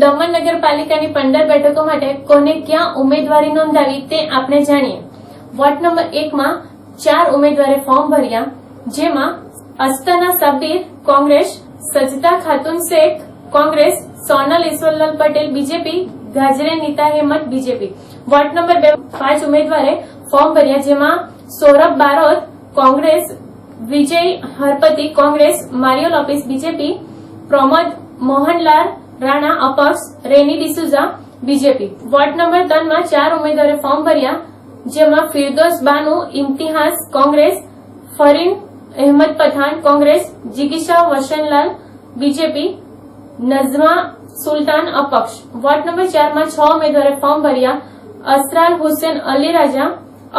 દમણ નગરપાલિકાની પંદર બેઠકો માટે કોને ક્યાં ઉમેદવારી નોંધાવી તે આપણે જાણીએ. વોર્ડ નંબર એકમાં ચાર ઉમેદવારે ફોર્મ ભર્યા, જેમાં Astana Sabir Congress Sajata Khatun Sheikh, Congress, Sonal Ishwarlal Patel BJP, Gajre Nita Hemat BJP. Ward number બે પાંચ ઉમેદવારે ફોર્મ ભર્યા, જેમાં Saurabh Barot Congress, Vijay Harpati Congress, Mario Lopes BJP, Pramod Mohanlal Rana અપક્ષ Renny D'Souza, BJP. Ward number ત્રણમાં ચાર ઉમેદવારે form ભર્યા, જેમાં ફિરદોસ બાનુ, ઇમ્તિહાસ કોંગ્રેસ, ફરીન અહેમદ પઠાણ કોંગ્રેસ, જિગીશા વસનલાલ, બીજેપી, નઝમા સુલતાન અપક્ષ. વોર્ડ નંબર ચારમાં છ ઉમેદવારે ફોર્મ ભર્યા, અસરાલ હુસેન અલી રાજા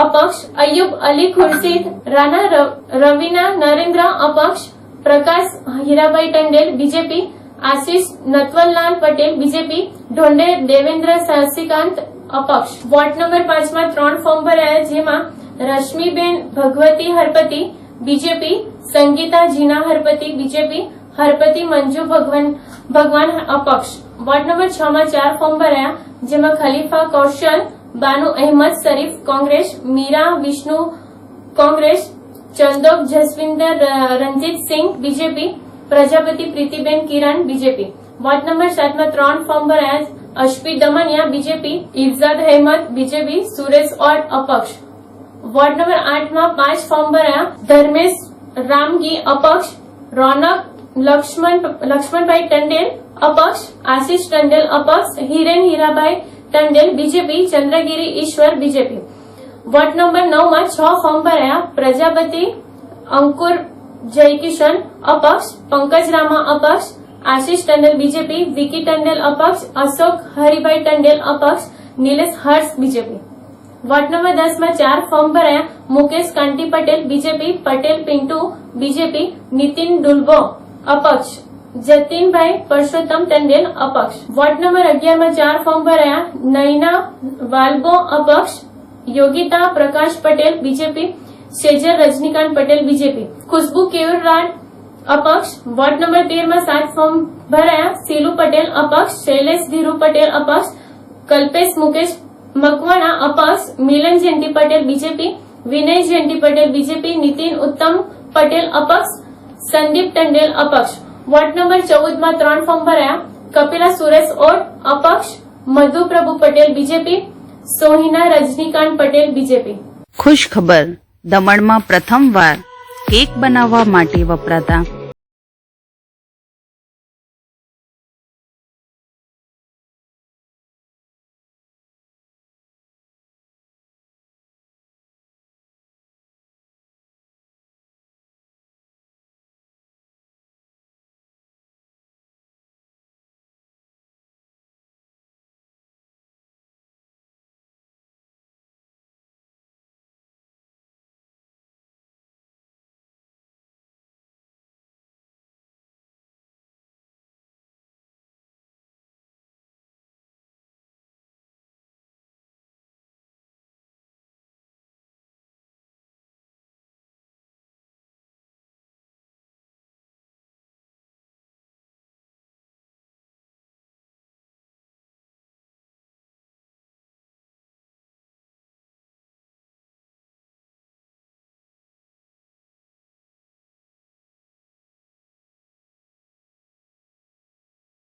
અપક્ષ, અયુબ અલી ખુરશીદ રવિના રવીના નરેન્દ્ર અપક્ષ, પ્રકાશ હીરાભાઈ ટંડેલ, બીજેપી આશીષ નથવલલાલ પટેલ, બીજેપી ઢોંડે દેવેન્દ્ર શશિકાંત અપક્ષ. વોર્ડ નંબર પાંચમાં ત્રણ ફોર્મ ભરાયા, જેમાં રશ્મિબેન ભગવતી હરપતિ, બીજેપી સંગીતા જીના હરપતિ, બીજેપી, હરપતિ મંજુ ભગવાન ભગવાન અપક્ષ. વોર્ડ નંબર છ માં ચાર ફોર્મ ભરાયા, જેમાં Khalifa Kaushal, Banu Ahmed Sharif, Congress, Mira Vishnu, Congress, Chandok Jaswinder Ranjit BJP Prajapati Pritiben Kiran BJP ward number સાતમાં ત્રણ ફોર્મ ભરાયા અશ્વી દમનિયા બીજેપી ઇફઝાદ અહેમદ બીજેપી સુરેશ ઓડ અપક્ષ વોર્ડ નંબર આઠમાં પાંચ ફોર્મ ભરાયા ધર્મેશ રામગી અપક્ષ રોનક લક્ષ્મણ લક્ષ્મણભાઈ ટંડેલ અપક્ષ આશીષ ટંડેલ અપક્ષ Hiren Hirabhai Tandel BJP Chandragiri Ishwar BJP ward number નવમાં છ ફોર્મ ભરાયા પ્રજાપતિ અંકુર જયકિશન અપક્ષ પંકજ રામા અપક્ષ આશીષ ટંડેલ બીજેપી વિકી ટંડેલ અપક્ષ અશોક હરિભાઈ ટંડેલ અપક્ષ Nilesh Harsh BJP ward number દસમાં ચાર ફોર્મ ભરાયા મુકેશ કાંતિ પટેલ બીજેપી પટેલ પિન્ટુ બીજેપી નીતિન ડુલબો અપક્ષ જતીનભાઈ પરસોત્તમ ટંડેલ અપક્ષ વોર્ડ નંબર અગિયારમાં ચાર ફોર્મ ભરાયા નૈના વાલ્બો અપક્ષ યોગિતા પ્રકાશ પટેલ બીજેપી સેજર રજનીકાંત પટેલ બીજેપી ખુશ્બુ કેવરાટ અપક્ષ, વોર્ડ નંબર તેરમાં સાત ફોર્મ ભરાયા. સેલુ પટેલ અપક્ષ, શૈલેષ ધીરુ પટેલ અપક્ષ, કલ્પેશ મુકેશ મકવાણા અપક્ષ, મિલન જયંતિ પટેલ બીજેપી, વિનય જયંતિ પટેલ બીજેપી, નીતિન ઉત્તમ પટેલ અપક્ષ, સંદીપ ટંડેલ અપક્ષ. વોર્ડ નંબર ચૌદમાં ત્રણ ફોર્મ ભરાયા. કપિલા સુરેશ ઓટ અપક્ષ, મધુ પ્રભુ પટેલ બીજેપી, સોહિના રજનીકાંત પટેલ બીજેપી. ખુશ ખબર, દમણમાં પ્રથમવાર કેક બનાવવા માટે વપરાતા.